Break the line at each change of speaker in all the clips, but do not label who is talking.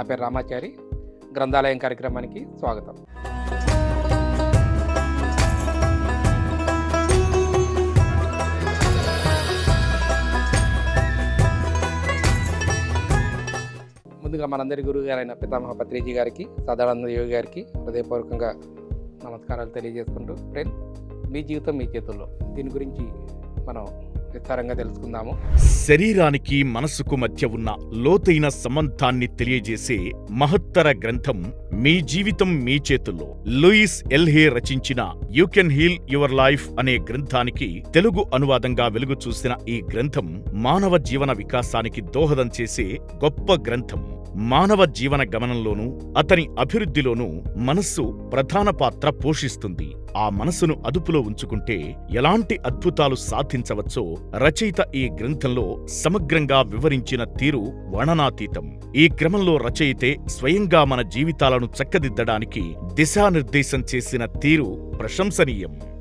నా పేరు రామాచారి. గ్రంథాలయం కార్యక్రమానికి స్వాగతం. ముందుగా మనందరి గురువు గారైన పితామహ పత్రిజీ గారికి సదానంద యోగి గారికి హృదయపూర్వకంగా నమస్కారాలు తెలియజేసుకుంటూ ఫ్రెండ్ మీ జీవితం మీ చేతుల్లో. దీని గురించి మనం విస్తారంగా తెలుసుకుందాము.
శరీరానికి మనసుకు మధ్య ఉన్న లోతైన సంబంధాన్ని తెలియజేసే మహత్తర గ్రంథం మీ జీవితం మీ చేతుల్లో. లూయిస్ ఎల్హే రచించిన you can heal your life అనే గ్రంథానికి తెలుగు అనువాదంగా వెలుగు చూసిన ఈ గ్రంథం మానవ జీవన వికాసానికి దోహదం చేసే గొప్ప గ్రంథం. మానవ జీవన గమనంలోనూ అతని అభివృద్ధిలోనూ మనస్సు ప్రధాన పాత్ర పోషిస్తుంది. ఆ మనసును అదుపులో ఉంచుకుంటే ఎలాంటి అద్భుతాలు సాధించవచ్చో రచయిత ఈ గ్రంథంలో సమగ్రంగా వివరించిన తీరు వర్ణనాతీతం. ఈ క్రమంలో రచయితే స్వయంగా మన జీవితాలను చక్కదిద్దడానికి దిశానిర్దేశం చేసిన తీరు ప్రశంసనీయం.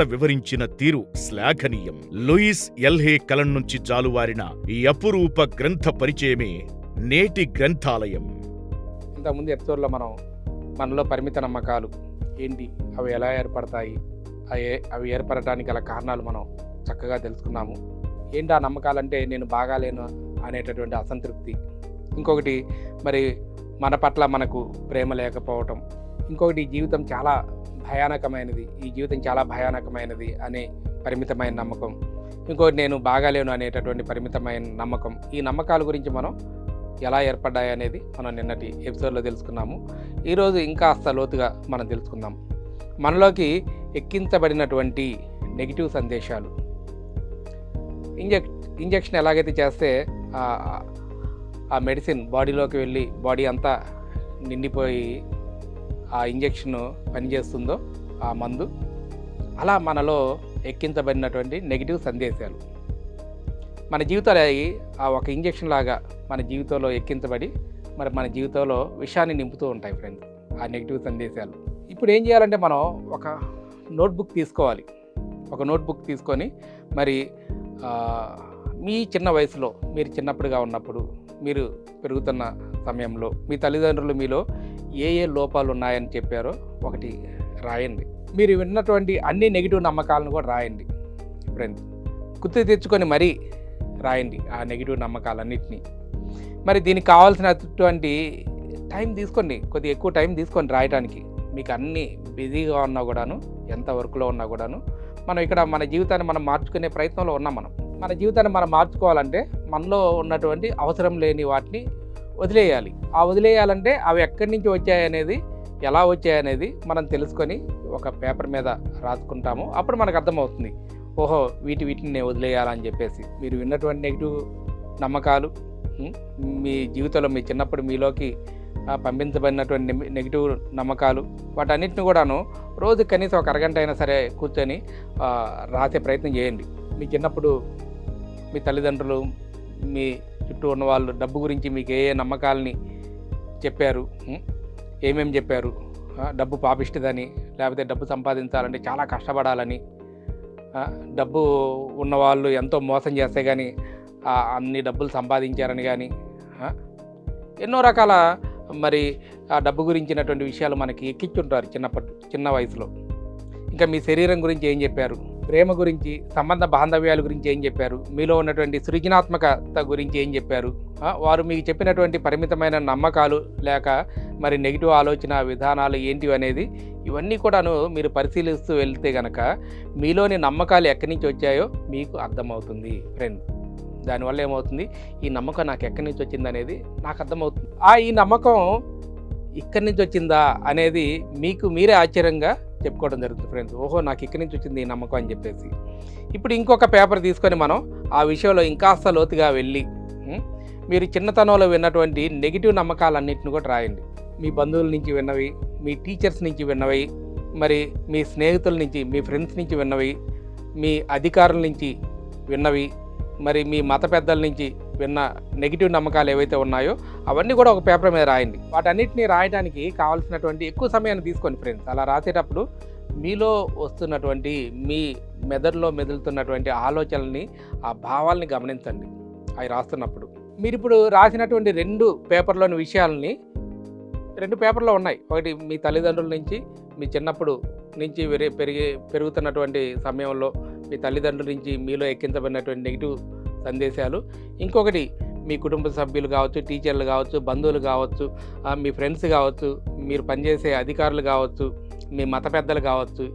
వివరించిన తీరు శ్లాఘనీయం. లూయిస్ ఎల్హే కలం నుంచి జాలువారిన ఈ అపురూప గ్రంథ పరిచయమే నేటి గ్రంథాలయం.
ఇంతకుముందు ఎపిసోడ్లో మనం మనలో పరిమిత నమ్మకాలు ఏంటి? అవి ఎలా ఏర్పడతాయి? అవి అవి ఏర్పడటానికి గల కారణాలు మనం చక్కగా తెలుసుకున్నాము. ఏంటి ఆ నమ్మకాలంటే నేను బాగాలేను అనేటటువంటి అసంతృప్తి. ఇంకొకటి మరి మన పట్ల మనకు ప్రేమ లేకపోవటం ఇంకొకటి ఈ జీవితం చాలా భయానకమైనది. ఈ జీవితం చాలా భయానకమైనది అనే పరిమితమైన నమ్మకం. ఇంకొకటి నేను బాగాలేను అనేటటువంటి పరిమితమైన నమ్మకం. ఈ నమ్మకాల గురించి మనం ఎలా ఏర్పడ్డాయి అనేది మనం నిన్నటి ఎపిసోడ్లో తెలుసుకున్నాము. ఈరోజు ఇంకా అస్త లోతుగా మనం తెలుసుకుందాం. మనలోకి ఎక్కించబడినటువంటి నెగిటివ్ సందేశాలు. ఇంజెక్ ఇంజెక్షన్ ఎలాగైతే చేస్తే ఆ మెడిసిన్ బాడీలోకి వెళ్ళి బాడీ అంతా నిండిపోయి ఆ ఇంజెక్షన్ పనిచేస్తుందో ఆ మందు. అలా మనలో ఎక్కించబడినటువంటి నెగిటివ్ సందేశాలు. మన జీవితాలు ఆ ఒక ఇంజెక్షన్ లాగా మన జీవితంలో ఎక్కించబడి మరి మన జీవితంలో విషయాన్ని నింపుతూ ఉంటాయి ఫ్రెండ్స్ ఆ నెగిటివ్ సందేశాలు. ఇప్పుడు ఏం చేయాలంటే మనం ఒక నోట్బుక్ తీసుకోవాలి. ఒక నోట్బుక్ తీసుకొని మరి మీ చిన్న వయసులో మీరు చిన్నప్పుడుగా ఉన్నప్పుడు మీరు పెరుగుతున్న సమయంలో మీ తల్లిదండ్రులు మీలో ఏ ఏ లోపాలు ఉన్నాయని చెప్పారో ఒకటి రాయండి. మీరు విన్నటువంటి అన్ని నెగిటివ్ నమ్మకాలను కూడా రాయండి. ఫ్రెండ్స్ గుర్తు తెచ్చుకొని మరీ రాయండి ఆ నెగిటివ్ నమ్మకాలన్నింటినీ. మరి దీనికి కావాల్సినటువంటి టైం తీసుకోండి కొద్దిగా ఎక్కువ టైం తీసుకొని రాయడానికి మీకు అన్ని బిజీగా ఉన్నా కూడాను ఎంత వర్క్లో ఉన్నా కూడాను మనం ఇక్కడ మన జీవితాన్ని మనం మార్చుకునే ప్రయత్నంలో ఉన్నాం మనం. మన జీవితాన్ని మనం మార్చుకోవాలంటే మనలో ఉన్నటువంటి అవసరం లేని వాటిని వదిలేయాలి. ఆ వదిలేయాలంటే అవి ఎక్కడి నుంచి వచ్చాయనేది ఎలా వచ్చాయనేది మనం తెలుసుకొని ఒక పేపర్ మీద రాసుకుంటాము. అప్పుడు మనకు అర్థమవుతుంది. ఓహో వీటి వీటిని నేను వదిలేయాలని చెప్పేసి. మీరు విన్నటువంటి నెగిటివ్ నమ్మకాలు మీ జీవితంలో మీ చిన్నప్పుడు మీలోకి పంపించబడినటువంటి నెగిటివ్ నమ్మకాలు వాటన్నిటిని కూడాను రోజు కనీసం ఒక అరగంట అయినా సరే కూర్చొని రాసే ప్రయత్నం చేయండి. మీ చిన్నప్పుడు మీ తల్లిదండ్రులు మీ చుట్టూ ఉన్న వాళ్ళు డబ్బు గురించి మీకు ఏ ఏ నమ్మకాలని చెప్పారు? ఏమేమి చెప్పారు? డబ్బు పాపిష్టిదని లేకపోతే డబ్బు సంపాదించాలంటే చాలా కష్టపడాలని డబ్బు ఉన్నవాళ్ళు ఎంతో మోసం చేస్తే కానీ అన్ని డబ్బులు సంపాదించారని కానీ ఎన్నో రకాల మరి ఆ డబ్బు గురించినటువంటి విషయాలు మనకి ఎక్కించుంటారు చిన్నప్పటి చిన్న వయసులో. ఇంకా మీ శరీరం గురించి ఏం చెప్పారు? ప్రేమ గురించి సంబంధ బాంధవ్యాల గురించి ఏం చెప్పారు? మీలో ఉన్నటువంటి సృజనాత్మకత గురించి ఏం చెప్పారు? వారు మీకు చెప్పినటువంటి పరిమితమైన నమ్మకాలు లేక మరి నెగిటివ్ ఆలోచన విధానాలు ఏంటివి అనేది ఇవన్నీ కూడాను మీరు పరిశీలిస్తూ వెళ్తే గనక మీలోని నమ్మకాలు ఎక్కడి నుంచి వచ్చాయో మీకు అర్థమవుతుంది ఫ్రెండ్ దానివల్ల ఏమవుతుంది? ఈ నమ్మకం నాకు ఎక్కడి నుంచి వచ్చింది అనేది నాకు అర్థమవుతుంది. ఆ ఈ నమ్మకం ఇక్కడి నుంచి వచ్చిందా అనేది మీకు మీరే ఆశ్చర్యంగా చెప్పుకోవడం జరుగుతుంది ఫ్రెండ్స్ ఓహో నాకు ఇక్కడి నుంచి వచ్చింది ఈ నమ్మకం అని చెప్పేసి. ఇప్పుడు ఇంకొక పేపర్ తీసుకొని మనం ఆ విషయంలో ఇంకాస్త లోతుగా వెళ్ళి మీరు చిన్నతనంలో విన్నటువంటి నెగిటివ్ నమ్మకాలన్నింటిని కూడా రాయండి. మీ బంధువుల నుంచి విన్నవి మీ టీచర్స్ నుంచి విన్నవి మరి మీ స్నేహితుల నుంచి మీ ఫ్రెండ్స్ నుంచి విన్నవి మీ అధికారుల నుంచి విన్నవి మరి మీ మత పెద్దల నుంచి విన్న నెగిటివ్ నమ్మకాలు ఏవైతే ఉన్నాయో అవన్నీ కూడా ఒక పేపర్ మీద రాయండి. వాటన్నిటిని రాయడానికి కావాల్సినటువంటి ఎక్కువ సమయాన్ని తీసుకోండి ఫ్రెండ్స్ అలా రాసేటప్పుడు మీలో వస్తున్నటువంటి మీ మెదడులో మెదులుతున్నటువంటి ఆలోచనల్ని ఆ భావాల్ని గమనించండి. అవి రాస్తున్నప్పుడు. మీరు ఇప్పుడు రాసినటువంటి రెండు పేపర్లోని విషయాలని రెండు పేపర్లో ఉన్నాయి. ఒకటి మీ తల్లిదండ్రుల నుంచి మీ చిన్నప్పుడు నుంచి పెరిగి పెరిగి పెరుగుతున్నటువంటి సమయంలో మీ తల్లిదండ్రుల నుంచి మీలో ఎక్కించబడినటువంటి నెగిటివ్ సందేశాలు. ఇంకొకటి మీ కుటుంబ సభ్యులు కావచ్చు టీచర్లు కావచ్చు బంధువులు కావచ్చు మీ ఫ్రెండ్స్ కావచ్చు మీరు పనిచేసే అధికారులు కావచ్చు మీ మత పెద్దలు కావచ్చు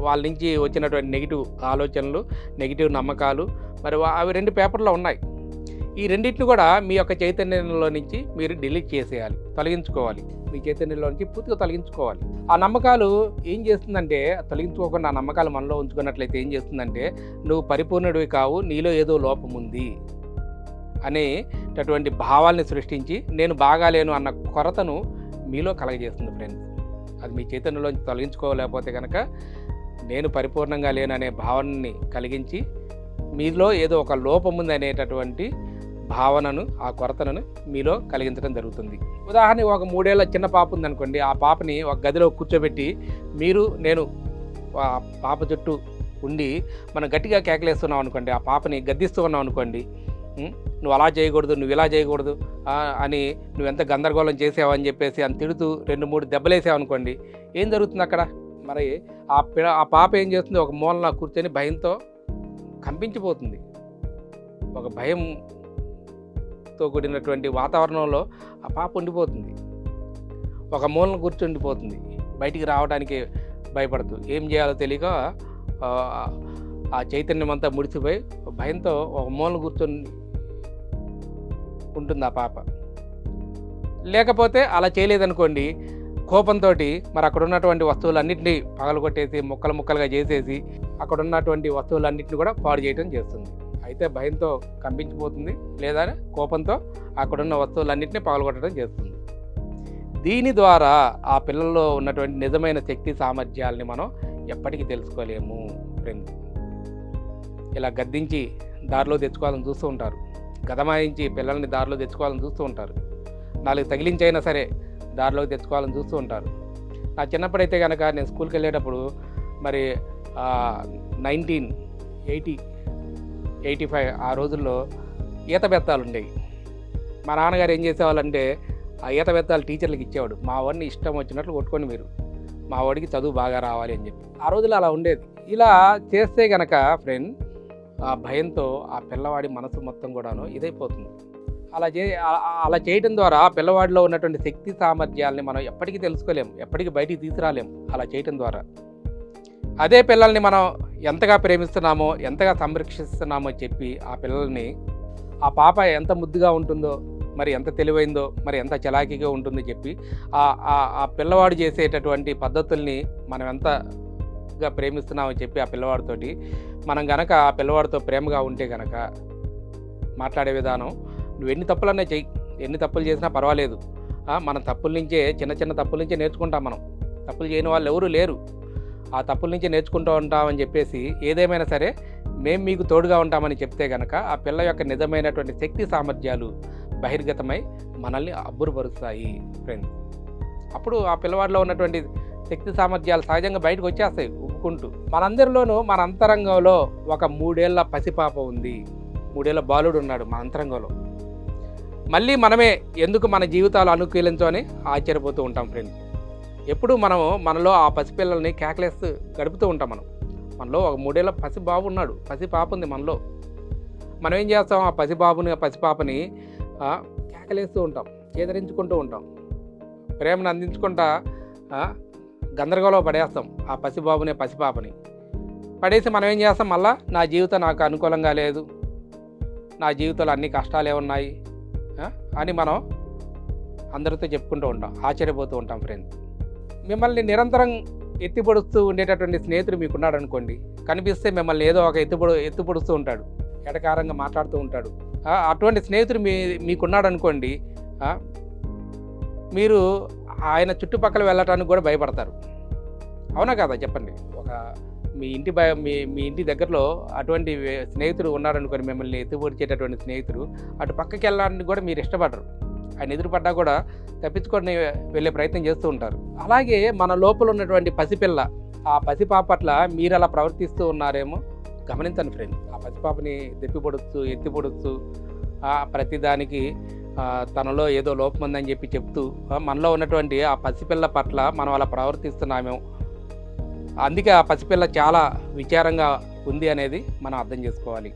వాళ్ళ నుంచి వచ్చినటువంటి నెగిటివ్ ఆలోచనలు నెగిటివ్ నమ్మకాలు మరి అవి రెండు పేపర్లో ఉన్నాయి. ఈ రెండింటిని కూడా మీ యొక్క చైతన్యంలో నుంచి మీరు డిలీట్ చేసేయాలి తొలగించుకోవాలి. మీ చైతన్యంలో నుంచి పూర్తిగా తొలగించుకోవాలి. ఆ నమ్మకాలు ఏం చేస్తుందంటే తొలగించుకోకుండా ఆ నమ్మకాలు మనలో ఉంచుకున్నట్లయితే ఏం చేస్తుందంటే నువ్వు పరిపూర్ణుడివి కావు నీలో ఏదో లోపం ఉంది అనేటటువంటి భావాల్ని సృష్టించి నేను బాగాలేను అన్న కొరతను మీలో కలగజేస్తుంది ఫ్రెండ్స్ అది మీ చైతన్యంలోంచి తొలగించుకోలేకపోతే కనుక నేను పరిపూర్ణంగా లేను అనే భావనని కలిగించి మీలో ఏదో ఒక లోపం ఉంది అనేటటువంటి భావనను ఆ కొరతను మీలో కలిగించడం జరుగుతుంది. ఉదాహరణ ఒక మూడేళ్ళ చిన్న పాప ఉందనుకోండి ఆ పాపని ఒక గదిలో కూర్చోబెట్టి మీరు నేను ఆ పాప చుట్టూ ఉండి మనం గట్టిగా కేకలేస్తున్నాం అనుకోండి ఆ పాపని గద్దిస్తూ ఉన్నాం అనుకోండి నువ్వు అలా చేయకూడదు నువ్వు ఇలా చేయకూడదు అని నువ్వు ఎంత గందరగోళం చేసావని చెప్పేసి అని తిడుతూ రెండు మూడు దెబ్బలేసావనుకోండి ఏం జరుగుతుంది అక్కడ? మరి ఆ పిల్ల ఆ పాప ఏం చేస్తుంది? ఒక మూలన కూర్చొని భయంతో కంపించిపోతుంది. ఒక భయం భయంతో కూడినటువంటి వాతావరణంలో ఆ పాప ఉండిపోతుంది. ఒక మూలన కూర్చుండిపోతుంది బయటికి రావడానికి భయపడదు. ఏం చేయాలో తెలియక ఆ, ఆ చైతన్యం అంతా ముడిసిపోయి భయంతో ఒక మూలన కూర్చొని ఉంటుంది ఆ పాప. లేకపోతే అలా చేయలేదనుకోండి కోపంతో మరి అక్కడ ఉన్నటువంటి వస్తువులన్నింటినీ పగలగొట్టేసి ముక్కలు ముక్కలుగా చేసేసి అక్కడ ఉన్నటువంటి వస్తువులన్నింటినీ కూడా పాడు చేయడం చేస్తుంది. అయితే భయంతో కంపించిపోతుంది లేదా కోపంతో అక్కడున్న వస్తువులన్నింటినీ పగలగొట్టడం చేస్తుంది. దీని ద్వారా ఆ పిల్లల్లో ఉన్నటువంటి నిజమైన శక్తి సామర్థ్యాలని మనం ఎప్పటికీ తెలుసుకోలేము ఫ్రెండ్స్ ఇలా గద్దించి దారిలో తెచ్చుకోవాలని చూస్తూ ఉంటారు. గదమాయించి పిల్లల్ని దారిలో తెచ్చుకోవాలని చూస్తూ ఉంటారు. నాలుగు తగిలించైనా సరే దారిలోకి తెచ్చుకోవాలని చూస్తూ ఉంటారు. నా చిన్నప్పుడైతే కనుక నేను స్కూల్కి వెళ్ళేటప్పుడు మరి నైన్టీన్ ఎయిటీ ఎయిటీ ఫైవ్ ఆ రోజుల్లో ఈత బెత్తాలు ఉండేవి. మా నాన్నగారు ఏం చేసేవాళ్ళంటే ఆ ఈత బెత్తాలు టీచర్లకు ఇచ్చేవాడు. మా వాడిని ఇష్టం వచ్చినట్లు కొట్టుకొని మీరు మా వాడికి చదువు బాగా రావాలి అని చెప్పి. ఆ రోజుల్లో అలా ఉండేది. ఇలా చేస్తే గనక ఫ్రెండ్ ఆ భయంతో ఆ పిల్లవాడి మనసు మొత్తం కూడాను ఇదైపోతుంది. అలా చే అలా చేయడం ద్వారా పిల్లవాడిలో ఉన్నటువంటి శక్తి సామర్థ్యాలని మనం ఎప్పటికీ తెలుసుకోలేము ఎప్పటికీ బయటికి తీసుకురాలేము అలా చేయటం ద్వారా. అదే పిల్లల్ని మనం ఎంతగా ప్రేమిస్తున్నామో ఎంతగా సంరక్షిస్తున్నామో చెప్పి ఆ పిల్లల్ని ఆ పాప ఎంత ముద్దుగా ఉంటుందో మరి ఎంత తెలివైందో మరి ఎంత చలాకీగా ఉంటుందో చెప్పి ఆ ఆ- పిల్లవాడు చేసేటటువంటి పద్ధతుల్ని మనం ఎంతగా ప్రేమిస్తున్నామో చెప్పి ఆ పిల్లవాడితోటి మనం గనక ఆ పిల్లవాడితో ప్రేమగా ఉంటే గనక మాట్లాడే విధానం నువ్వు ఎన్ని తప్పులన్నా చెయ్యి. ఎన్ని తప్పులు చేసినా పర్వాలేదు. మన తప్పుల నుంచే చిన్న చిన్న తప్పుల నుంచే నేర్చుకుంటాం మనం. తప్పులు చేయని వాళ్ళు ఎవరు లేరు. ఆ తప్పుల నుంచి నేర్చుకుంటూ ఉంటామని చెప్పేసి ఏదేమైనా సరే మేము మీకు తోడుగా ఉంటామని చెప్తే గనక ఆ పిల్ల యొక్క నిజమైనటువంటి శక్తి సామర్థ్యాలు బహిర్గతమై మనల్ని అబ్బురుపరుస్తాయి ఫ్రెండ్స్ అప్పుడు ఆ పిల్లవాడిలో ఉన్నటువంటి శక్తి సామర్థ్యాలు సహజంగా బయటకు వచ్చేస్తాయి ఉప్పుకుంటూ మనందరిలోనూ మన అంతరంగంలో ఒక మూడేళ్ళ పసిపాప ఉంది. మూడేళ్ళ బాలుడు ఉన్నాడు మన అంతరంగంలో మళ్ళీ మనమే ఎందుకు మన జీవితాలు అనుకూలించమని ఆశ్చర్యపోతూ ఉంటాం ఫ్రెండ్స్ ఎప్పుడు మనము మనలో ఆ పసిపిల్లల్ని కేకలేస్తూ గడుపుతూ ఉంటాం మనం. మనలో ఒక మూడేళ్ళ పసి బాబు ఉన్నాడు. పసి పాప ఉంది మనలో. మనం ఏం చేస్తాం? ఆ పసిబాబుని ఆ పసిపాపని కేకలేస్తూ ఉంటాం. చేదరించుకుంటూ ఉంటాం. ప్రేమను అందించుకుంటా గందరగోళం పడేస్తాం ఆ పసిబాబుని పసిపాపని. పడేసి మనం ఏం చేస్తాం? మళ్ళా నా జీవితం నాకు అనుకూలంగా లేదు. నా జీవితంలో అన్ని కష్టాలే ఉన్నాయి. అని మనం అందరితో చెప్పుకుంటూ ఉంటాం. ఆశ్చర్యపోతూ ఉంటాం ఫ్రెండ్స్. మిమ్మల్ని నిరంతరం ఎత్తిపొడుస్తూ ఉండేటటువంటి స్నేహితుడు మీకున్నాడు అనుకోండి కనిపిస్తే మిమ్మల్ని ఏదో ఒక ఎత్తిపొడు ఎత్తిపొడుస్తూ ఉంటాడు ఎటకారంగా మాట్లాడుతూ ఉంటాడు. అటువంటి స్నేహితుడు మీ మీకున్నాడు అనుకోండి మీరు ఆయన చుట్టుపక్కల వెళ్ళటానికి కూడా భయపడతారు. అవునా కదా? చెప్పండి. ఒక మీ ఇంటి భయ మీ మీ ఇంటి దగ్గరలో అటువంటి స్నేహితుడు ఉన్నారనుకోండి మిమ్మల్ని ఎత్తుపొడిచేటటువంటి స్నేహితుడు అటు పక్కకి వెళ్ళడానికి కూడా మీరు ఇష్టపడరు. ఆయన ఎదురుపడ్డా కూడా తప్పించుకొని వెళ్ళే ప్రయత్నం చేస్తూ ఉంటారు. అలాగే మన లోపల ఉన్నటువంటి పసిపిల్ల ఆ పసిపాప పట్ల మీరు అలా ప్రవర్తిస్తూ ఉన్నారేమో గమనించండి ఫ్రెండ్ ఆ పసిపాపని దెప్పిపొడుస్తూ ఎత్తిపొడుస్తూ ప్రతిదానికి తనలో ఏదో లోపం ఉందని చెప్పి చెప్తూ మనలో ఉన్నటువంటి ఆ పసిపిల్ల పట్ల మనం అలా ప్రవర్తిస్తున్నామేమో. అందుకే ఆ పసిపిల్ల చాలా విచారంగా ఉంది అనేది మనం అర్థం చేసుకోవాలి.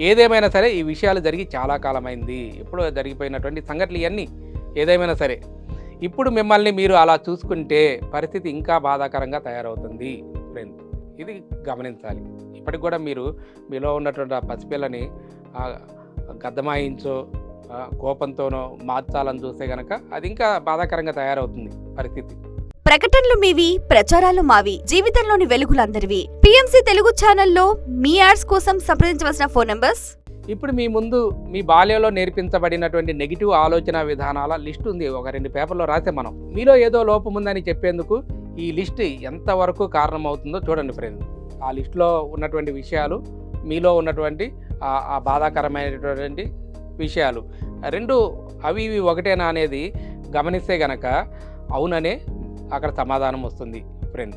ఏదేమైనా సరే ఈ విషయాలు జరిగి చాలా కాలమైంది. ఎప్పుడో జరిగిపోయినటువంటి సంఘటనలు ఇవన్నీ ఏదేమైనా సరే. ఇప్పుడు మిమ్మల్ని మీరు అలా చూసుకుంటే పరిస్థితి ఇంకా బాధాకరంగా తయారవుతుంది. ఫ్రెండ్ ఇది గమనించాలి. ఇప్పటికి కూడా మీరు మీలో ఉన్నటువంటి ఆ పసిపిల్లని గద్దమాయించో కోపంతోనో మార్చాలని చూస్తే కనుక అది ఇంకా బాధాకరంగా తయారవుతుంది పరిస్థితి.
ప్రకటనలు మీవి ప్రచారాలు మావి జీవితంలోని వెలుగులందరివి. పిఎంసి తెలుగు ఛానల్లో మీ యాడ్స్ కోసం సంప్రదించవలసిన ఫోన్ నంబర్స్?
ఇప్పుడు మీ ముందు మీ బాల్యంలో నేర్పించబడినటువంటి నెగిటివ్ ఆలోచన విధానాల లిస్ట్ ఉంది. ఒక రెండు పేపర్లో రాసే మనం. మీలో ఏదో లోపం ఉందని చెప్పేందుకు ఈ లిస్ట్ ఎంతవరకు కారణమవుతుందో చూడండి ఫ్రెండ్ ఆ లిస్టులో ఉన్నటువంటి విషయాలు మీలో ఉన్నటువంటి ఆ- ఆ బాధాకరమైనటువంటి విషయాలు. రెండు అవి ఇవి ఒకటేనా అనేది గమనిస్తే గనక అవుననే అక్కడ సమాధానం వస్తుంది ఫ్రెండ్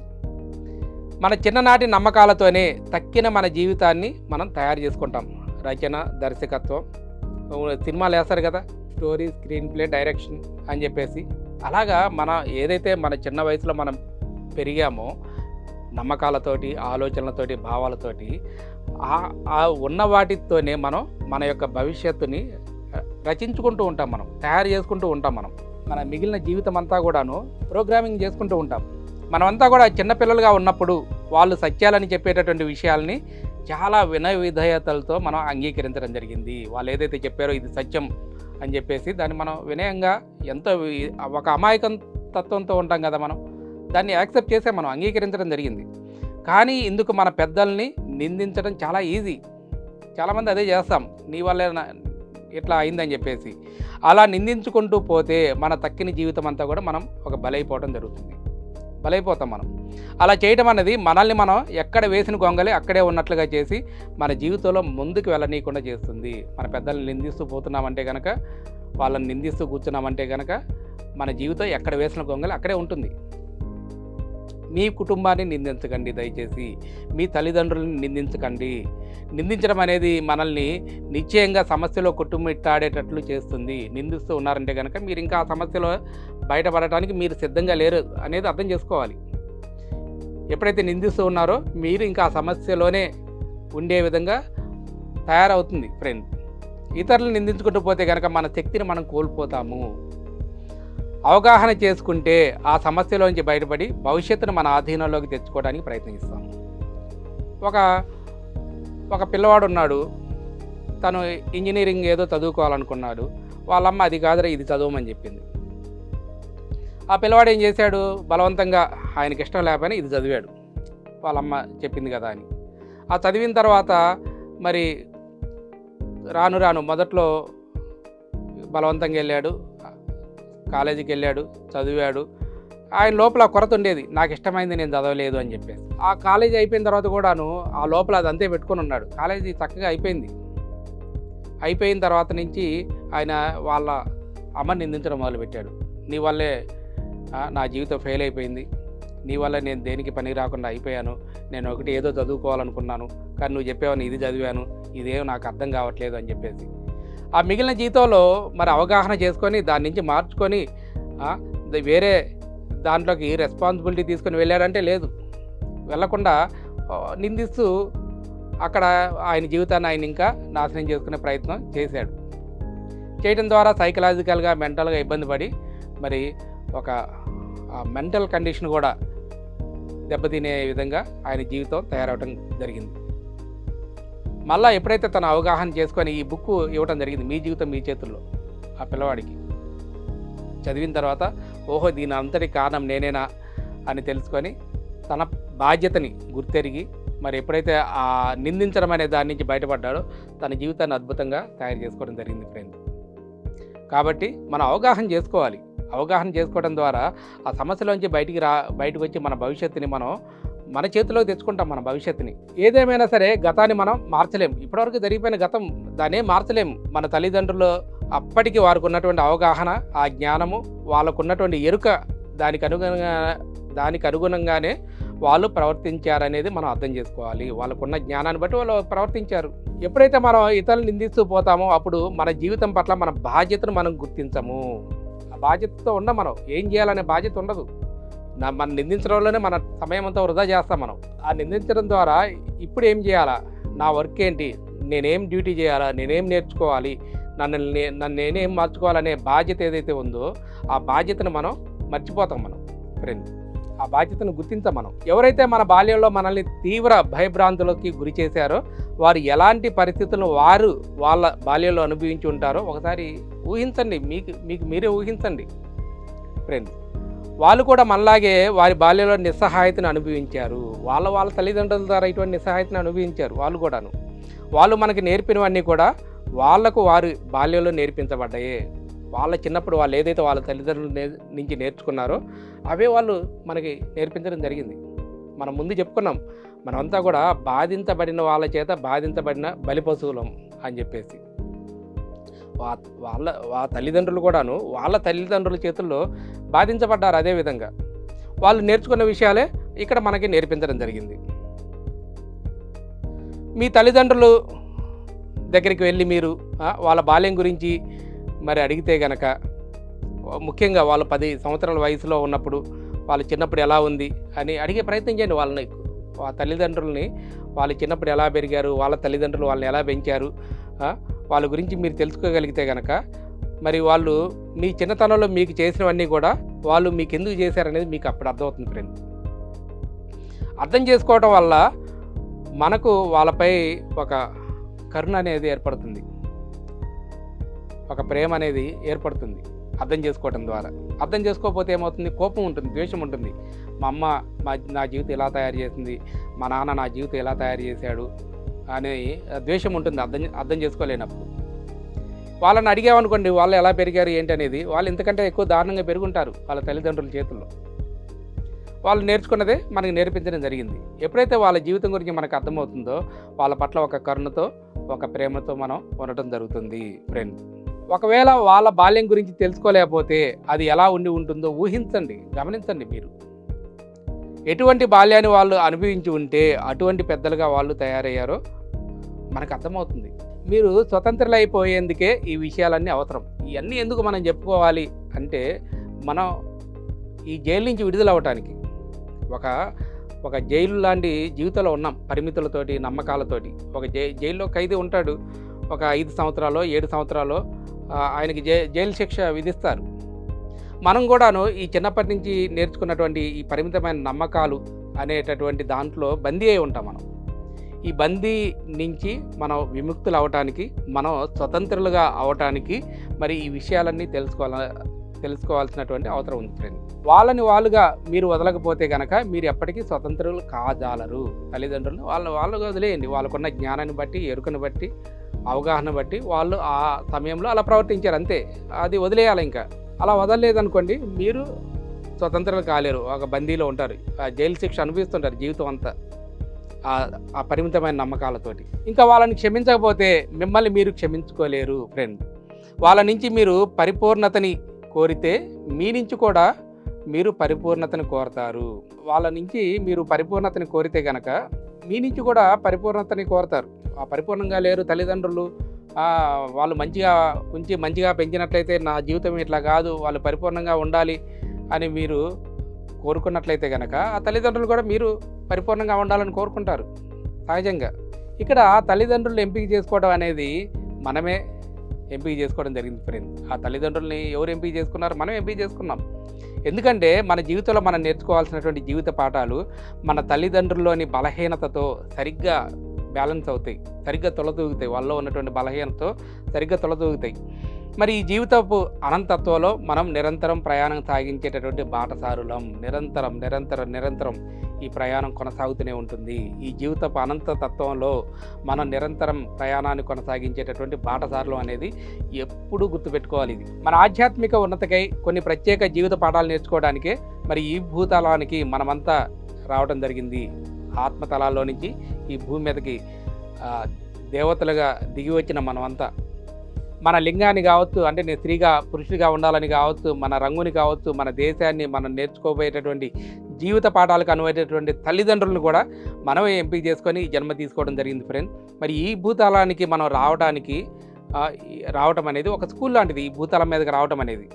మన చిన్ననాటి నమ్మకాలతోనే తక్కిన మన జీవితాన్ని మనం తయారు చేసుకుంటాం. రచన దర్శకత్వం సినిమాలు వేస్తారు కదా స్టోరీ స్క్రీన్ ప్లే డైరెక్షన్ అని చెప్పేసి. అలాగా మన ఏదైతే మన చిన్న వయసులో మనం పెరిగామో నమ్మకాలతోటి ఆలోచనలతోటి భావాలతోటి ఆ- ఆ ఉన్న వాటితోనే మనం మన యొక్క భవిష్యత్తుని రచించుకుంటూ ఉంటాం మనం తయారు చేసుకుంటూ ఉంటాం మనం. మన మిగిలిన జీవితం అంతా కూడాను ప్రోగ్రామింగ్ చేసుకుంటూ ఉంటాం. మనమంతా కూడా చిన్నపిల్లలుగా ఉన్నప్పుడు వాళ్ళు సత్యాలని చెప్పేటటువంటి విషయాల్ని చాలా వినయ విధేయతలతో మనం అంగీకరించడం జరిగింది. వాళ్ళు ఏదైతే చెప్పారో ఇది సత్యం అని చెప్పేసి దాన్ని మనం వినయంగా ఎంతో ఒక అమాయకం తత్వంతో ఉంటాం కదా మనం. దాన్ని యాక్సెప్ట్ చేసే మనం అంగీకరించడం జరిగింది. కానీ ఇందుకు మన పెద్దల్ని నిందించడం చాలా ఈజీ. చాలామంది అదే చేస్తాం. నీ వల్లే ఇట్లా అయిందని చెప్పేసి అలా నిందించుకుంటూ పోతే మన తక్కిన జీవితం అంతా కూడా మనం ఒక బలైపోవడం జరుగుతుంది. బలైపోతాం మనం. అలా చేయటం అనేది మనల్ని మనం ఎక్కడ వేసిన గొంగలి అక్కడే ఉన్నట్లుగా చేసి మన జీవితంలో ముందుకు వెళ్ళనీయకుండా చేస్తుంది. మన పెద్దల్ని నిందిస్తూ పోతున్నామంటే కనుక వాళ్ళని నిందిస్తూ కూర్చున్నామంటే కనుక మన జీవితం ఎక్కడ వేసిన గొంగలి అక్కడే ఉంటుంది. మీ కుటుంబాన్ని నిందించకండి దయచేసి మీ తల్లిదండ్రులను నిందించకండి. నిందించడం అనేది మనల్ని నిశ్చయంగా సమస్యలో కొట్టుమిట్టాడేటట్లు చేస్తుంది. నిందిస్తూ ఉన్నారంటే కనుక మీరు ఇంకా ఆ సమస్యలో బయటపడటానికి మీరు సిద్ధంగా లేరు అనేది అర్థం చేసుకోవాలి. ఎప్పుడైతే నిందిస్తూ ఉన్నారో మీరు ఇంకా ఆ సమస్యలోనే ఉండే విధంగా తయారవుతుంది ఫ్రెండ్. ఇతరులను నిందించుకుంటూ పోతే కనుక మన శక్తిని మనం కోల్పోతాము. అవగాహన చేసుకుంటే ఆ సమస్యలోంచి బయటపడి భవిష్యత్తును మన ఆధీనంలోకి తెచ్చుకోవడానికి ప్రయత్నిస్తాం. ఒక ఒక పిల్లవాడు ఉన్నాడు. తను ఇంజనీరింగ్ ఏదో చదువుకోవాలనుకున్నాడు. వాళ్ళమ్మ అది కాదురా ఇది చదవమని చెప్పింది. ఆ పిల్లవాడు ఏం చేశాడు? బలవంతంగా ఆయనకి ఇష్టం లేకపోయినా ఇది చదివాడు. వాళ్ళమ్మ చెప్పింది కదా అని. ఆ చదివిన తర్వాత మరి రాను రాను మొదట్లో బలవంతంగా వెళ్ళాడు. కాలేజీకి వెళ్ళాడు చదివాడు. ఆయన లోపల కొరత ఉండేది. నాకు ఇష్టమైంది నేను చదవలేదు అని చెప్పేసి. ఆ కాలేజీ అయిపోయిన తర్వాత కూడాను ఆ లోపల అది అంతే పెట్టుకొని ఉన్నాడు. కాలేజీ చక్కగా అయిపోయింది. అయిపోయిన తర్వాత నుంచి ఆయన వాళ్ళ అమ్మని నిందించడం మొదలుపెట్టాడు. నీ వల్లే నా జీవితం ఫెయిల్ అయిపోయింది. నీ వల్ల నేను దేనికి పని రాకుండా అయిపోయాను. నేను ఒకటి ఏదో చదువుకోవాలనుకున్నాను. కానీ నువ్వు చెప్పావని ఇది చదివాను. ఇదేం నాకు అర్థం కావట్లేదు అని చెప్పేసి. ఆ మిగిలిన జీవితంలో మరి అవగాహన చేసుకొని దాని నుంచి మార్చుకొని వేరే దాంట్లోకి రెస్పాన్సిబిలిటీ తీసుకొని వెళ్ళాడంటే లేదు. వెళ్ళకుండా నిందిస్తూ అక్కడ ఆయన జీవితాన్ని ఆయన ఇంకా నాశనం చేసుకునే ప్రయత్నం చేశాడు. చేయడం ద్వారా సైకలాజికల్గా మెంటల్గా ఇబ్బంది పడి మరి ఒక మెంటల్ కండిషన్ కూడా దెబ్బతినే విధంగా ఆయన జీవితం తయారవడం జరిగింది. మళ్ళీ ఎప్పుడైతే తన అవగాహన చేసుకొని ఈ బుక్ ఇవ్వడం జరిగింది మీ జీవితం మీ చేతుల్లో ఆ పిల్లవాడికి. చదివిన తర్వాత ఓహో దీని అంతటి కారణం నేనేనా అని తెలుసుకొని తన బాధ్యతని గుర్తెరిగి మరి ఎప్పుడైతే ఆ నిందించడం అనే దాని నుంచి బయటపడ్డాడో తన జీవితాన్ని అద్భుతంగా తయారు చేసుకోవడం జరిగింది ఫ్రెండ్. కాబట్టి మనం అవగాహన చేసుకోవాలి. అవగాహన చేసుకోవడం ద్వారా ఆ సమస్యలోంచి బయటికి రా బయటకు వచ్చి మన భవిష్యత్తుని మనం మన చేతిలో తెచ్చుకుంటాం మన భవిష్యత్తుని. ఏదేమైనా సరే గతాన్ని మనం మార్చలేం ఇప్పటివరకు జరిగిపోయిన గతం దాన్నే మార్చలేం మన తల్లిదండ్రులు అప్పటికి వారికి ఉన్నటువంటి అవగాహన ఆ జ్ఞానము వాళ్ళకు ఉన్నటువంటి ఎరుక దానికి అనుగుణంగా దానికి అనుగుణంగానే వాళ్ళు ప్రవర్తించారనేది మనం అర్థం చేసుకోవాలి. వాళ్ళకున్న జ్ఞానాన్ని బట్టి వాళ్ళు ప్రవర్తించారు. ఎప్పుడైతే మనం ఇతరులు నిందిస్తూ పోతామో అప్పుడు మన జీవితం పట్ల మన బాధ్యతను మనం గుర్తించము. ఆ బాధ్యతతో ఉండం మనం. ఏం చేయాలనే బాధ్యత ఉండదు. మనం నిందించడంలోనే మన సమయం అంతా వృధా చేస్తాం మనం. ఆ నిందించడం ద్వారా ఇప్పుడు ఏం చేయాలా? నా వర్క్ ఏంటి? నేనేం డ్యూటీ చేయాలా? నేనేం నేర్చుకోవాలి? నన్ను నే- నన్ను నేనేం మార్చుకోవాలనే బాధ్యత ఏదైతే ఉందో ఆ బాధ్యతను మనం మర్చిపోతాం మనం. ఫ్రెండ్ ఆ బాధ్యతను గుర్తించాం మనం. ఎవరైతే మన బాల్యంలో మనల్ని తీవ్ర భయభ్రాంతులకి గురి చేశారో వారు ఎలాంటి పరిస్థితులను వారు వాళ్ళ బాల్యంలో అనుభవించి ఉంటారో ఒకసారి ఊహించండి. మీకు మీకు మీరే ఊహించండి. ఫ్రెండ్స్ వాళ్ళు కూడా మనలాగే వారి బాల్యంలో నిస్సహాయతను అనుభవించారు. వాళ్ళ వాళ్ళ తల్లిదండ్రుల ద్వారా ఇటువంటి నిస్సహాయతను అనుభవించారు వాళ్ళు కూడాను. వాళ్ళు మనకి నేర్పినవన్నీ కూడా వాళ్ళకు వారి బాల్యంలో నేర్పించబడ్డాయి. వాళ్ళ చిన్నప్పుడు వాళ్ళు ఏదైతే వాళ్ళ తల్లిదండ్రుల నుంచి నేర్చుకున్నారో అవే వాళ్ళు మనకి నేర్పించడం జరిగింది. మనం ముందు చెప్పుకున్నాం మనమంతా కూడా బాధించబడిన వాళ్ళ చేత బాధించబడిన బలి పశువులం అని చెప్పేసి. వాళ్ళ వా తల్లిదండ్రులు కూడాను వాళ్ళ తల్లిదండ్రుల చేతుల్లో బాధించబడ్డారు అదే విధంగా. వాళ్ళు నేర్చుకున్న విషయాలే ఇక్కడ మనకి నేర్పించడం జరిగింది. మీ తల్లిదండ్రులు దగ్గరికి వెళ్ళి మీరు వాళ్ళ బాల్యం గురించి మరి అడిగితే గనక ముఖ్యంగా వాళ్ళు పది సంవత్సరాల వయసులో ఉన్నప్పుడు వాళ్ళు చిన్నప్పుడు ఎలా ఉంది అని అడిగే ప్రయత్నం చేయండి వాళ్ళని. ఆ తల్లిదండ్రులని వాళ్ళు చిన్నప్పుడు ఎలా పెరిగారు వాళ్ళ తల్లిదండ్రులు వాళ్ళని ఎలా పెంచారు వాళ్ళ గురించి మీరు తెలుసుకోగలిగితే కనుక మరి వాళ్ళు మీ చిన్నతనంలో మీకు చేసినవన్నీ కూడా వాళ్ళు మీకు ఎందుకు చేశారనేది మీకు అప్పుడు అర్థమవుతుంది ఫ్రెండ్. అర్థం చేసుకోవటం వల్ల మనకు వాళ్ళపై ఒక కరుణ అనేది ఏర్పడుతుంది. ఒక ప్రేమ అనేది ఏర్పడుతుంది అర్థం చేసుకోవటం ద్వారా. అర్థం చేసుకోకపోతే ఏమవుతుంది? కోపం ఉంటుంది ద్వేషం ఉంటుంది. మా అమ్మ మా నా జీవితం ఎలా తయారు చేసింది మా నాన్న నా జీవితం ఎలా తయారు చేశాడు అనే ద్వేషం ఉంటుంది అర్థం అర్థం చేసుకోలేనప్పుడు. వాళ్ళని అడిగామనుకోండి వాళ్ళు ఎలా పెరిగారు ఏంటి అనేది వాళ్ళు ఇంతకంటే ఎక్కువ దారుణంగా పెరుగుంటారు వాళ్ళ తల్లిదండ్రుల చేతుల్లో. వాళ్ళు నేర్చుకున్నదే మనకి నేర్పించడం జరిగింది. ఎప్పుడైతే వాళ్ళ జీవితం గురించి మనకు అర్థమవుతుందో వాళ్ళ పట్ల ఒక కరుణతో ఒక ప్రేమతో మనం ఉండటం జరుగుతుంది ఫ్రెండ్ ఒకవేళ వాళ్ళ బాల్యం గురించి తెలుసుకోలేకపోతే అది ఎలా ఉండి ఉంటుందో ఊహించండి గమనించండి మీరు. ఎటువంటి బాల్యాన్ని వాళ్ళు అనుభవించి ఉంటే అటువంటి పెద్దలుగా వాళ్ళు తయారయ్యారో మనకు అర్థమవుతుంది. మీరు స్వతంత్రులు అయిపోయేందుకే ఈ విషయాలన్నీ అవసరం. ఇవన్నీ ఎందుకు మనం చెప్పుకోవాలి అంటే మనం ఈ జైలు నుంచి విడుదల అవ్వటానికి ఒక ఒక జైలు లాంటి జీవితంలో ఉన్నాం పరిమితులతోటి నమ్మకాలతోటి. ఒక జై జైల్లో ఖైదీ ఉంటాడు ఒక ఐదు సంవత్సరాలు ఏడు సంవత్సరాలు ఆయనకి జై జైలు శిక్ష విధిస్తారు. మనం కూడాను ఈ చిన్నప్పటి నుంచి నేర్చుకున్నటువంటి ఈ పరిమితమైన నమ్మకాలు అనేటటువంటి దాంట్లో బందీ అయి ఉంటాం మనం. ఈ బందీ నుంచి మనం విముక్తులు అవటానికి మనం స్వతంత్రులుగా అవటానికి మరి ఈ విషయాలన్నీ తెలుసుకోవాల తెలుసుకోవాల్సినటువంటి అవసరం ఉంది ఫ్రెండ్. వాళ్ళని వాళ్ళుగా మీరు వదలకపోతే కనుక మీరు ఎప్పటికీ స్వతంత్రులు కాజాలరు. తల్లిదండ్రులు వాళ్ళు వాళ్ళు వదిలేయండి. వాళ్ళకున్న జ్ఞానాన్ని బట్టి ఎరుకను బట్టి అవగాహన బట్టి వాళ్ళు ఆ సమయంలో అలా ప్రవర్తించారు. అంతే. అది వదిలేయాలి ఇంకా. అలా వదలలేదనుకోండి మీరు స్వతంత్రులు కాలేరు. ఒక బందీలో ఉంటారు. ఆ జైలు శిక్ష అనుభవిస్తుంటారు జీవితం అంతా. ఆ- పరిమితమైన నమ్మకాలతోటి. ఇంకా వాళ్ళని క్షమించకపోతే మిమ్మల్ని మీరు క్షమించుకోలేరు ఫ్రెండ్ వాళ్ళ నుంచి మీరు పరిపూర్ణతని కోరితే మీ నుంచి కూడా మీరు పరిపూర్ణతని కోరతారు. వాళ్ళ నుంచి మీరు పరిపూర్ణతని కోరితే కనుక మీ నుంచి కూడా పరిపూర్ణతని కోరతారు. ఆ పరిపూర్ణంగా లేరు తల్లిదండ్రులు. వాళ్ళు మంచిగా ఉంచి మంచిగా పెంచినట్లయితే నా జీవితం ఇట్లా కాదు వాళ్ళు పరిపూర్ణంగా ఉండాలి అని మీరు కోరుకున్నట్లయితే కనుక ఆ తల్లిదండ్రులు కూడా మీరు పరిపూర్ణంగా ఉండాలని కోరుకుంటారు సహజంగా. ఇక్కడ తల్లిదండ్రులు ఎంపిక చేసుకోవడం అనేది మనమే ఎంపిక చేసుకోవడం జరిగింది ఫ్రెండ్ ఆ తల్లిదండ్రుల్ని ఎవరు ఎంపిక చేసుకున్నారు మనం ఎంపిక చేసుకున్నాం. ఎందుకంటే మన జీవితంలో మనం నేర్చుకోవాల్సినటువంటి జీవిత పాఠాలు మన తల్లిదండ్రుల్లోని బలహీనతతో సరిగ్గా బ్యాలెన్స్ అవుతాయి. సరిగ్గా తొలతూగుతాయి. వాళ్ళలో ఉన్నటువంటి బలహీనతతో సరిగ్గా తొలతూగుతాయి. మరి ఈ జీవితపు అనంతత్వంలో మనం నిరంతరం ప్రయాణం సాగించేటటువంటి బాటసారులం. నిరంతరం నిరంతరం నిరంతరం ఈ ప్రయాణం కొనసాగుతూనే ఉంటుంది. ఈ జీవితపు అనంత తత్వంలో మనం నిరంతరం ప్రయాణాన్ని కొనసాగించేటటువంటి బాటసారులు అనేది ఎప్పుడూ గుర్తుపెట్టుకోవాలి ఇది. మన ఆధ్యాత్మిక ఉన్నతకై కొన్ని ప్రత్యేక జీవిత పాఠాలు నేర్చుకోవడానికే మరి ఈ భూతలానికి మనమంతా రావడం జరిగింది. ఆత్మతలాల్లో నుంచి ఈ భూమి మీదకి దేవతలుగా దిగి వచ్చిన మనమంతా మన లింగాన్ని కావచ్చు అంటే నేను స్త్రీగా పురుషుడిగా ఉండాలని కావచ్చు మన రంగుని కావచ్చు మన దేశాన్ని మనం నేర్చుకోబోయేటటువంటి జీవిత పాఠాలకు అనువైనటువంటి తల్లిదండ్రులను కూడా మనమే ఎంపిక చేసుకొని జన్మ తీసుకోవడం జరిగింది ఫ్రెండ్ మరి ఈ భూతలానికి మనం రావడానికి రావటం అనేది ఒక స్కూల్ లాంటిది ఈ భూతలం మీదకి రావటం అనేది.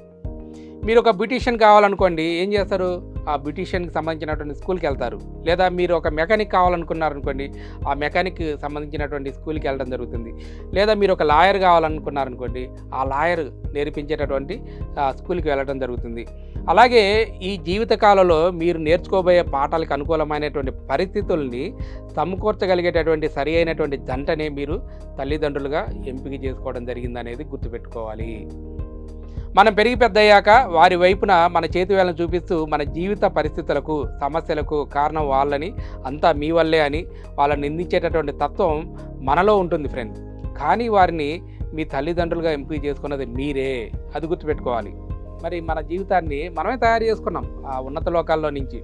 మీరు ఒక బ్యూటీషియన్ కావాలనుకోండి ఏం చేస్తారు? ఆ బ్యూటీషియన్కి సంబంధించినటువంటి స్కూల్కి వెళ్తారు. లేదా మీరు ఒక మెకానిక్ కావాలనుకున్నారనుకోండి ఆ మెకానిక్ సంబంధించినటువంటి స్కూల్కి వెళ్ళడం జరుగుతుంది. లేదా మీరు ఒక లాయర్ కావాలనుకున్నారనుకోండి ఆ లాయర్ నేర్పించేటటువంటి ఆ, స్కూల్కి వెళ్ళడం జరుగుతుంది. అలాగే ఈ జీవితకాలంలో మీరు నేర్చుకోబోయే పాఠాలకు అనుకూలమైనటువంటి పరిస్థితుల్ని సమకూర్చగలిగేటటువంటి సరి అయినటువంటి జంటనే మీరు తల్లిదండ్రులుగా ఎంపిక చేసుకోవడం జరిగిందనేది గుర్తుపెట్టుకోవాలి. మనం పెరిగి పెద్దయ్యాక వారి వైపున మన చేతి వేలను చూపిస్తూ మన జీవిత పరిస్థితులకు సమస్యలకు కారణం వాళ్ళని అంతా మీ వల్లే అని వాళ్ళని నిందించేటటువంటి తత్వం మనలో ఉంటుంది ఫ్రెండ్ కానీ వారిని మీ తల్లిదండ్రులుగా ఎంపిక చేసుకున్నది మీరే. అది గుర్తుపెట్టుకోవాలి. మరి మన జీవితాన్ని మనమే తయారు చేసుకున్నాం ఆ ఉన్నత లోకాల్లో నుంచి.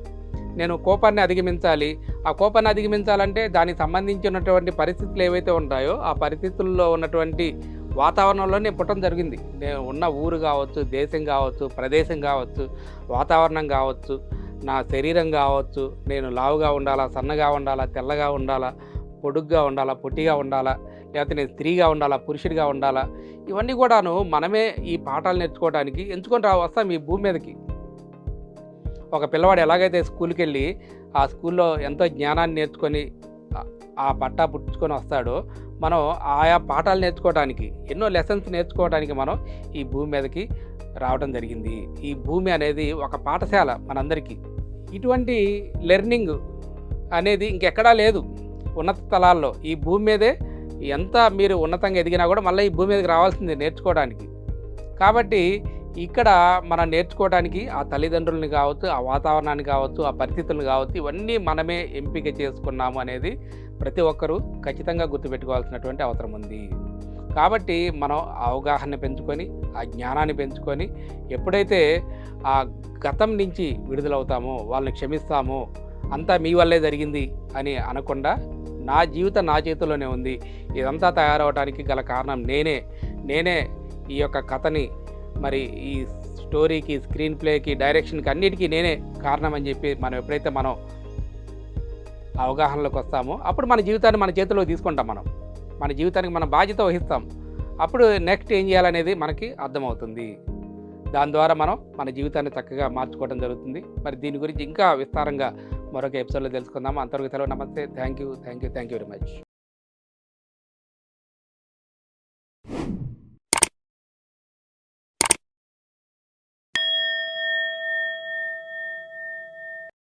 నేను కోపాన్ని అధిగమించాలి. ఆ కోపాన్ని అధిగమించాలంటే దానికి సంబంధించినటువంటి పరిస్థితులు ఏవైతే ఉంటాయో ఆ పరిస్థితుల్లో ఉన్నటువంటి వాతావరణంలో నేను పుట్టడం జరిగింది. నేను ఉన్న ఊరు కావచ్చు దేశం కావచ్చు ప్రదేశం కావచ్చు వాతావరణం కావచ్చు నా శరీరం కావచ్చు నేను లావుగా ఉండాలా సన్నగా ఉండాలా తెల్లగా ఉండాలా పొడుగ్గా ఉండాలా పొట్టిగా ఉండాలా లేకపోతే నేను స్త్రీగా ఉండాలా పురుషుడిగా ఉండాలా ఇవన్నీ కూడాను మనమే ఈ పాఠాలు నేర్చుకోవడానికి ఎంచుకొని రా వస్తాం ఈ భూమి మీదకి. ఒక పిల్లవాడు ఎలాగైతే స్కూల్కి వెళ్ళి ఆ స్కూల్లో ఎంతో జ్ఞానాన్ని నేర్చుకొని ఆ- పట్టా పుట్టుకొని వస్తాడో మనం ఆయా పాఠాలు నేర్చుకోవడానికి ఎన్నో లెసన్స్ నేర్చుకోవడానికి మనం ఈ భూమి మీదకి రావడం జరిగింది. ఈ భూమి అనేది ఒక పాఠశాల మనందరికీ. ఇటువంటి లెర్నింగ్ అనేది ఇంకెక్కడా లేదు. ఉన్నత స్థలాల్లో ఈ భూమి మీదే ఎంత మీరు ఉన్నతంగా ఎదిగినా కూడా మళ్ళీ ఈ భూమి మీదకి రావాల్సింది నేర్చుకోవడానికి కాబట్టి ఇక్కడ మనం నేర్చుకోవడానికి ఆ తల్లిదండ్రులని కావచ్చు ఆ వాతావరణాన్ని కావచ్చు ఆ పరిస్థితులను కావచ్చు ఇవన్నీ మనమే ఎంపిక చేసుకున్నాము అనేది ప్రతి ఒక్కరూ ఖచ్చితంగా గుర్తుపెట్టుకోవాల్సినటువంటి అవసరం ఉంది. కాబట్టి మనం అవగాహన పెంచుకొని ఆ జ్ఞానాన్ని పెంచుకొని ఎప్పుడైతే ఆ గతం నుంచి విడుదలవుతామో వాళ్ళని క్షమిస్తామో అంతా మీ వల్లే జరిగింది అని అనకుండా నా జీవితం నా చేతిలోనే ఉంది. ఇదంతా తయారవడానికి గల కారణం నేనే. నేనే ఈ యొక్క కథని మరి ఈ స్టోరీకి స్క్రీన్ ప్లేకి డైరెక్షన్కి అన్నిటికీ నేనే కారణం అని చెప్పి మనం ఎప్పుడైతే మనం అవగాహనలోకి వస్తామో అప్పుడు మన జీవితాన్ని మన చేతిలో తీసుకుంటాం మనం. మన జీవితానికి మనం బాధ్యత వహిస్తాం. అప్పుడు నెక్స్ట్ ఏం చేయాలనేది మనకి అర్థమవుతుంది. దాని ద్వారా మనం మన జీవితాన్ని చక్కగా మార్చుకోవడం జరుగుతుంది. మరి దీని గురించి ఇంకా విస్తారంగా మరొక ఎపిసోడ్లో తెలుసుకుందాం. అంతవరకు సెలవు. నమస్తే. Thank you. Thank you. Thank you very much.